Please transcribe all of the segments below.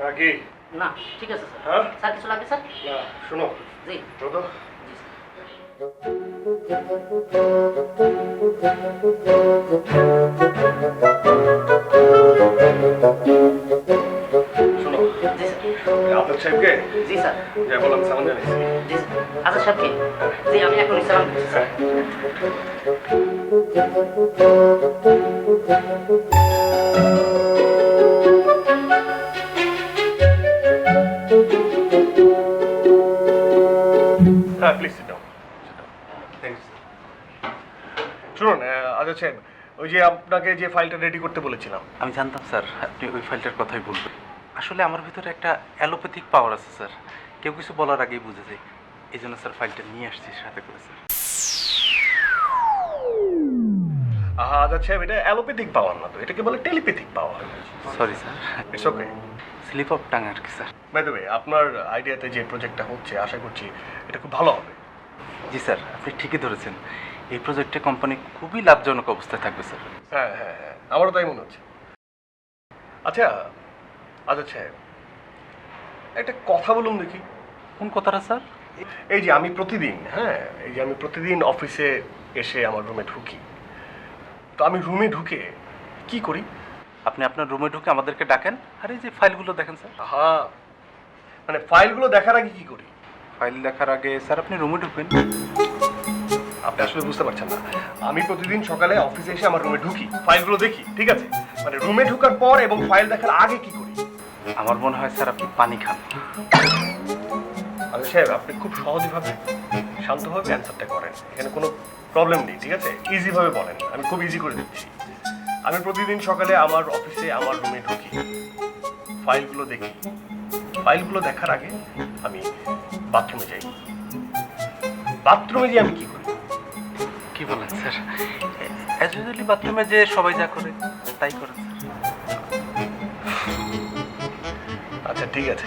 হ্যাঁ না ঠিক আছে স্যার। হ্যাঁ? স্যার কিছু লাগবে স্যার? না শোনো। জি। তো সাহেবকে জি স্যার। যাই বললাম সালাম জানাইছি জি আচ্ছা জি আমি এখন সালাম দিচ্ছি হ্যাঁ প্লিজ সিট ডাউন থ্যাংকস শুনুন আজ আছেন ওই যে আপনাকে যে ফাইলটা রেডি করতে বলেছিলাম। আমি জানতাম স্যার আপনি ওই ফাইলটার কথাই বলবেন। আসলে আমার ভিতরে একটা অ্যালোপ্যাথিক পাওয়ার আছে স্যার কেউ কিছু বলার আগেই বুঝে যায়। এই জন্য স্যার ফাইলটা নিয়ে আসছি সাথে করে স্যার আহা আজাদ সাহেব এটা অ্যালোপ্যাথিক পাওয়ার না তো এটাকে বলে telepathic power. Sorry sir it's okay slip of tongue আর কি স্যার বাই দ্য ওয়ে আপনার আইডিয়াতে যে প্রজেক্টটা হচ্ছে আশা করছি এটা খুব ভালো হবে। জি স্যার আপনি ঠিকই ধরেছেন। এই প্রজেক্টে কোম্পানি খুবই লাভজনক অবস্থায় থাকবে স্যার হ্যাঁ হ্যাঁ হ্যাঁ আমারও তাই মনে হচ্ছে। আচ্ছা আজাদ সাহেব একটা কথা বলুন দেখি। কোন কথাটা স্যার এই যে আমি প্রতিদিন হ্যাঁ এই যে আমি প্রতিদিন অফিসে এসে আমার রুমে ঢুকি। তো আমি রুমে ঢুকে কি করি? আপনি আপনার রুমে ঢুকে আমাদেরকে ডাকেন। আর এই যে ফাইলগুলো দেখেন স্যার। আহা মানে ফাইলগুলো দেখার আগে কি করি? ফাইল দেখার আগে স্যার আপনি রুমে ঢুকবেন আপনি আসলে বুঝতে পারছেন না। আমি প্রতিদিন সকালে অফিসে এসে আমার রুমে ঢুকি ফাইলগুলো দেখি ঠিক আছে? মানে রুমে ঢোকার পর এবং ফাইল দেখার আগে কি করি? আমার মনে হয় স্যার আপনি পানি খান। আচ্ছা সাহেব আপনি খুব সহজভাবে শান্তভাবে অ্যান্সারটা করেন। এখানে কোনো প্রবলেম নেই ঠিক আছে? ইজিভাবে বলেন। আমি খুব ইজি করে দিচ্ছি। আমি প্রতিদিন সকালে আমার অফিসে আমার রুমে ঢুকি। ফাইলগুলো দেখি। ফাইলগুলো দেখার আগে আমি বাথরুমে যাই। বাথরুমে গিয়ে আমি কি করি? কি বলেন স্যার? অ্যাজ ইউজুয়ালি বাথরুমে যে সবাই যা করে তাই করে আচ্ছা ঠিক আছে।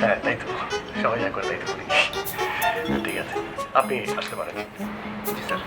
হ্যাঁ তাই তো। সবাই যা করে করি ঠিক আছে। আপনি আসতে পারেন। জি স্যার।